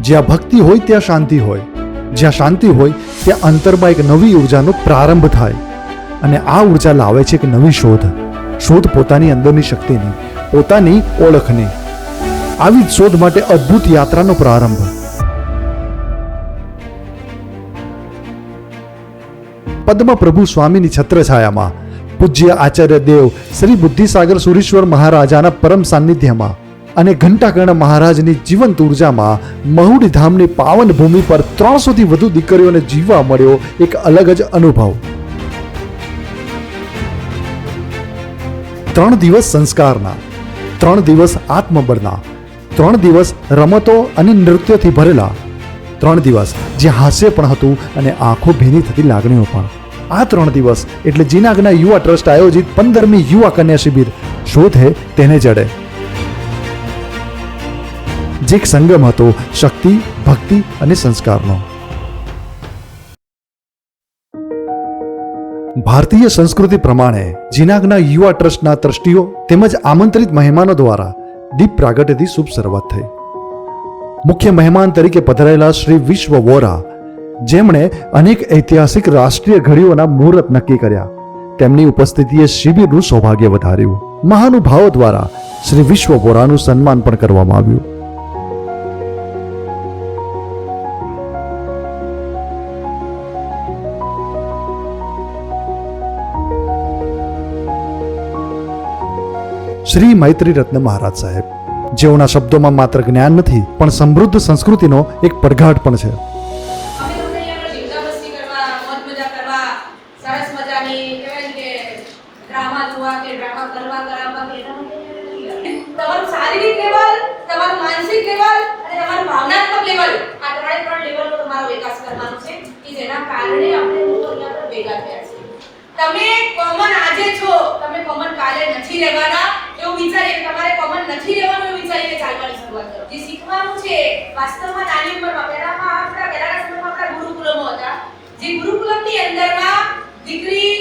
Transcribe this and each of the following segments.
જ્યાં ભક્તિ હોય ત્યાં શાંતિ હોય. જ્યાં શાંતિ હોય ત્યાં અંતરમાં એક નવી ઉર્જાનો પ્રારંભ થાય. અને આ ઊર્જા લાવે છે એક નવી શોધ. શોધ પોતાની અંદરની શક્તિની, પોતાની ઓળખની. આવી જ શોધ માટે અદ્ભુત યાત્રાનો પ્રારંભ. પદ્મ પ્રભુ સ્વામીની છત્રછાયામાં પૂજ્ય આચાર્ય દેવ શ્રી બુદ્ધિસાગર સુરેશ્વર મહારાજાના પરમ સાનિધ્યમાં અને ઘંટાકર્ણ મહારાજની જીવંત ઉર્જામાં મહુડી ધામની પાવન ભૂમિ પર ત્રણસોથી વધુ દીકરીઓને જીવવા મળ્યો એક અલગ જ અનુભવ. ત્રણ દિવસ સંસ્કારના, ત્રણ દિવસ આત્મબળના, ત્રણ દિવસ રમતો અને નૃત્યથી ભરેલા, ત્રણ દિવસ જે હાસ્ય પણ હતું અને આંખો ભીની થતી લાગણીઓ પણ. આ ત્રણ દિવસ એટલે જીનાગના યુવા ટ્રસ્ટ આયોજિત પંદરમી યુવા કન્યા શિબિર. શોધે તેને જડે. જે એક સંગમ હતો, શક્તિ, ભક્તિ અને સંસ્કારનો. ભારતીય સંસ્કૃતિ પ્રમાણે, જીનાગના યુવા ટ્રસ્ટના ટ્રસ્ટીઓ તેમજ આમંત્રિત મહેમાનો દ્વારા દીપ પ્રાગટ્યથી શુભ શરૂઆત થઈ. મુખ્ય મહેમાન તરીકે પધરાયેલા શ્રી વિશ્વ વોરા, જેમણે અનેક ઐતિહાસિક રાષ્ટ્રીય ઘડીઓના મુહૂર્ત નક્કી કર્યા. તેમની ઉપસ્થિતિએ શિબિરનું સૌભાગ્ય વધાર્યું. મહાનુભાવો દ્વારા શ્રી વિશ્વ વોરાનું સન્માન પણ કરવામાં આવ્યું. શ્રી મૈત્રી રત્ન મહારાજ સાહેબ. જેઓના શબ્દોમાં માત્ર જ્ઞાન નથી, પણ સમૃદ્ધ સંસ્કૃતિનો એક પડઘાટ પણ છે. તમે કોમન આજે છો, તમે કોમન કાલે નથી રહેવાના. એવું વિચારીને તમારે કોમન નથી રહેવાનું એવું વિચારીને ચાલવાની શરૂઆત કરો. જે શીખવાનું છે વાસ્તવમાં નાની ઉંમરમાં પહેલામાં આપણા, પહેલાના સમયમાં આપણા ગુરુકુલમો હતા. જે ગુરુકુલમની અંદરમાં દીકરી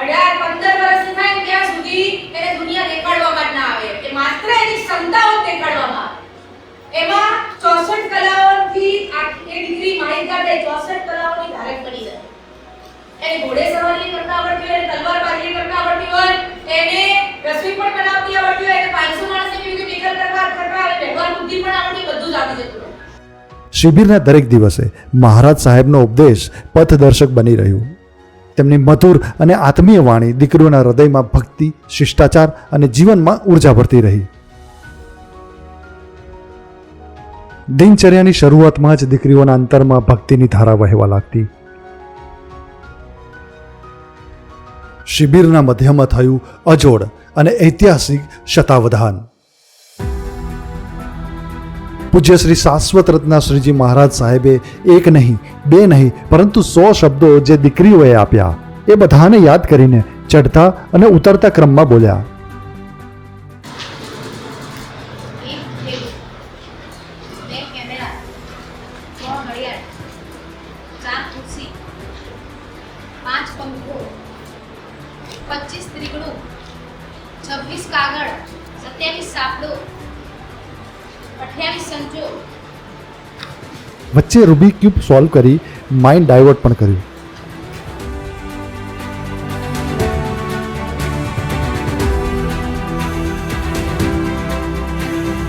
અઢાર, પંદર વર્ષની થાય ત્યાં સુધી એને દુનિયા દેખાડવામાં જ ના આવે. એ માત્ર એની ક્ષમતાઓ દેખાડવામાં એમાં ચોસઠ કલાઓથી આ એ દીકરી માહિતગાર થાય ચોસઠ કલાઓની ધારક બની જાય. એને ઘોડે સવારી કરતા આવડતી હોય તલવાર તલવારબાજી કરતા આવડતી હોય એને રસોઈ પણ બનાવતી આવડતી હોય, એને 500 માણસને કેવી રીતે ટેકલ કરવા કરવા અને વ્યવહાર બુદ્ધિ પણ આવડતી બધું જ આવી જતું શિબિરના દરેક દિવસે મહારાજ સાહેબનો ઉપદેશ પથદર્શક બની રહ્યું. તેમની મધુર અને આત્મીય વાણી દીકરીઓના હૃદયમાં ભક્તિ, શિષ્ટાચાર અને જીવનમાં ઊર્જા ભરતી રહી. દિનચર્યાની શરૂઆતમાં જ દીકરીઓના અંતરમાં ભક્તિની ધારા વહેવા લાગતી. શિબિરના મધ્યમાં થયું અજોડ અને ઐતિહાસિક શતાવધાન. પૂજ્ય શ્રી શાશ્વત રત્ના શ્રીજી મહારાજ સાહેબે એક નહીં, બે નહીં, પરંતુ સો શબ્દો જે દીકરીઓએ આપ્યા, એ બધાને યાદ કરીને ચડતા અને ઉતરતા ક્રમમાં બોલ્યા. વચ્ચે રૂબી ક્યુબ સોલ્વ કરી માઇન્ડ ડાયવર્ટ પણ કર્યું.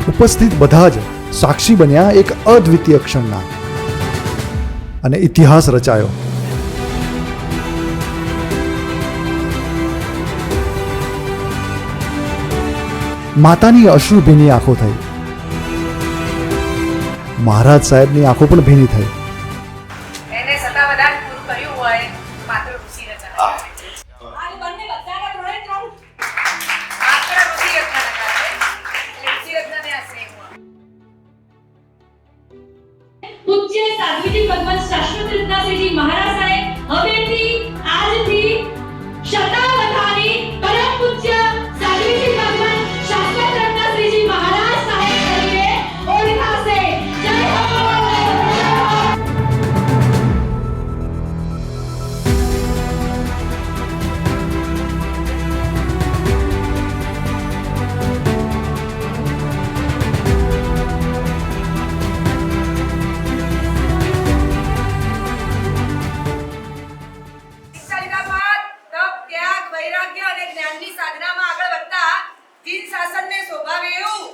ઉપસ્થિત બધા જ સાક્ષી બન્યા એક અદ્વિતીય ક્ષણના. અને ઇતિહાસ રચાયો. માતાની અશ્રુભીની આંખો થઈ. મહારાજ સાહેબની આંખો પણ ભીની થઈ. જીન શાસનને શોભાવે એવું.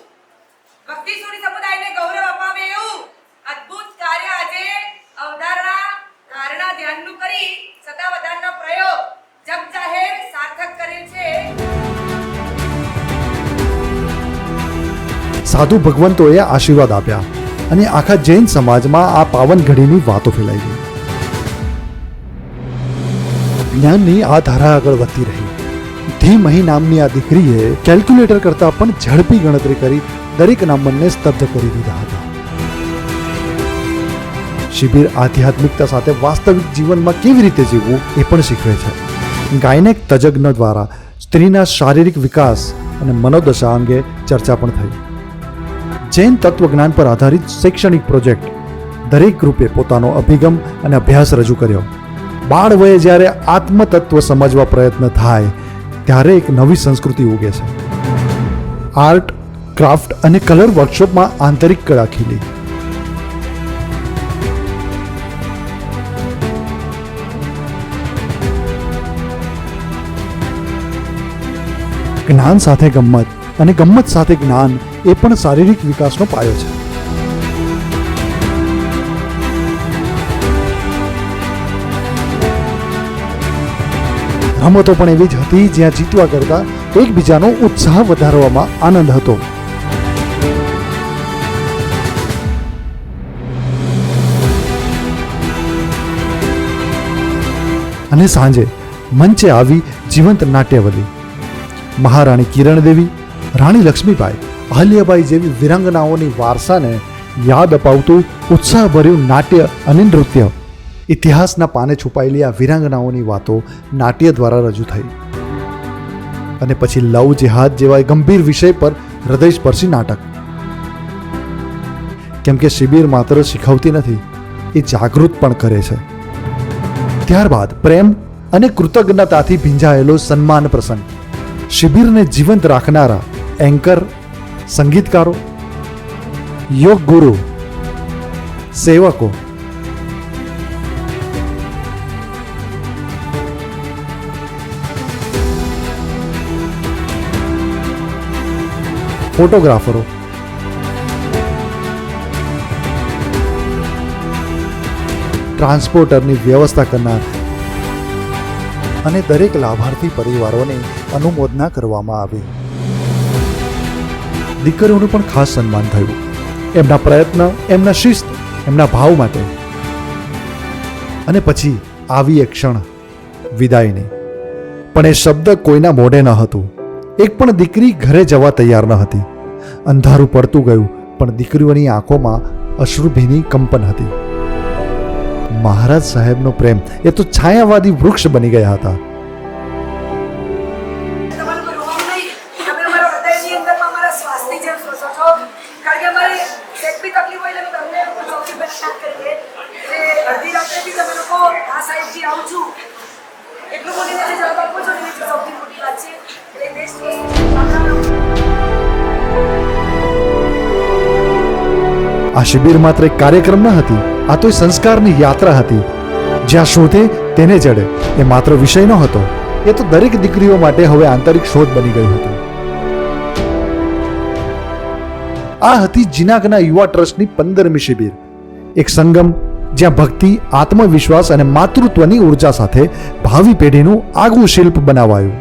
ભક્તિ સુરી સમુદાયને ગૌરવ અપાવે એવું. અદ્ભુત કાર્ય આજે અવધારણા, ધારણા, ધ્યાનનું કરી સદાવધાનનો પ્રયોગ જગ જાહેર સાર્થક કરેલ છે. સાધુ ભગવંતોએ આશીર્વાદ આપ્યા અને આખા જૈન સમાજમાં આ પાવન ઘડીની વાતો ફેલાઈ ગઈ જ્ઞાનની આ ધારા આગળ વધતી રહી. ધીમહી નામની આ દીકરીએ કેલ્ક્યુલેટર કરતાં પણ ઝડપી ગણતરી કરી દરેક નામનને સ્તબ્ધ કરી દીધા હતા. શિબિર આધ્યાત્મિકતા સાથે વાસ્તવિક જીવનમાં કેવી રીતે જીવવું એ પણ શીખવે છે. ગાયનેક તજજ્ઞ દ્વારા સ્ત્રીના શારીરિક વિકાસ અને મનોદશા અંગે ચર્ચા પણ થઈ. જૈન તત્વજ્ઞાન પર આધારિત શૈક્ષણિક પ્રોજેક્ટ દરેક ગ્રુપે પોતાનો અભિગમ અને અભ્યાસ રજૂ કર્યો. બાળ વયે જ્યારે આત્મતત્વ સમજવા પ્રયત્ન થાય ત્યારે એક નવી સંસ્કૃતિ ઉગે છે. આર્ટ, ક્રાફ્ટ અને કલર વર્કશોપમાં આંતરિક કળા ખીલી. જ્ઞાન સાથે ગમ્મત અને ગમ્મત સાથે જ્ઞાન એ પણ શારીરિક વિકાસનો પાયો છે. રમતો પણ એવી જ હતી જ્યાં જીતવા કરતા એકબીજાનો ઉત્સાહ વધારવામાં આનંદ હતો. અને સાંજે મંચે આવી જીવંત નાટ્યવલી. મહારાણી કિરણ દેવી રાણી લક્ષ્મીબાઈ, અહલ્યાબાઈ જેવી વિરંગનાઓની વારસાને યાદ અપાવતું ઉત્સાહભર્યું નાટ્ય અને નૃત્ય ઇતિહાસના પાને છુપાયેલી આ વિરાંગનાઓની વાતો નાટ્ય દ્વારા રજૂ થઈ. અને પછી લવ જેહાદ જેવા ગંભીર વિષય પર હૃદયસ્પર્શી નાટક. કેમ કે શિબિર માત્ર શીખવતી નથી, એ જાગૃત પણ કરે છે. ત્યારબાદ પ્રેમ અને કૃતજ્ઞતાથી ભીંજાયેલો સન્માન પ્રસંગ. શિબિરને જીવંત રાખનારા એન્કર, સંગીતકારો, યોગ ગુરુ, સેવકો ફોટોગ્રાફરો. ટ્રાન્સપોર્ટરની વ્યવસ્થા કરનાર અને દરેક લાભાર્થી પરિવારોને અનુમોદના કરવામાં આવી. દીકરીઓનું પણ ખાસ સન્માન થયું. એમના પ્રયત્ન, એમના શિસ્ત, એમના ભાવ માટે. અને પછી આવી એક ક્ષણ વિદાયની. પણ એ શબ્દ કોઈના મોઢે ન હતું. એક પણ દીકરી ઘરે જવા તૈયાર ન હતી. અંધારું પડતું ગયું, પણ દીકરીઓની આંખોમાં અશ્રુભીની કંપન હતી. મહારાજ સાહેબનો પ્રેમ, એ તો છાયાવાદી વૃક્ષ બની ગયા હતા. એટલું કોઈ રોગ નહીં તમે અમારા હૃદયની અંદરમાં અમારા શ્વાસની જેમ શ્વસો છો. કારણ કે અમારે સેટ બી તકલીફ હોય એટલે અમે તમને આ શિબિર માત્ર એક કાર્યક્રમ ન હતી, આ તો સંસ્કારની યાત્રા હતી. જ્યાં શોધે તેને જડે, એ માત્ર વિષય ન હતો એ તો દરેક દીકરીઓ માટે હવે આંતરિક શોધ બની ગયું હતું. આ હતી જીનાગના યુવા ટ્રસ્ટની પંદરમી શિબિર. એક સંગમ જ્યાં ભક્તિ, આત્મવિશ્વાસ અને માતૃત્વની ઊર્જા સાથે ભાવિ પેઢીનું આગવું શિલ્પ બનાવાયું.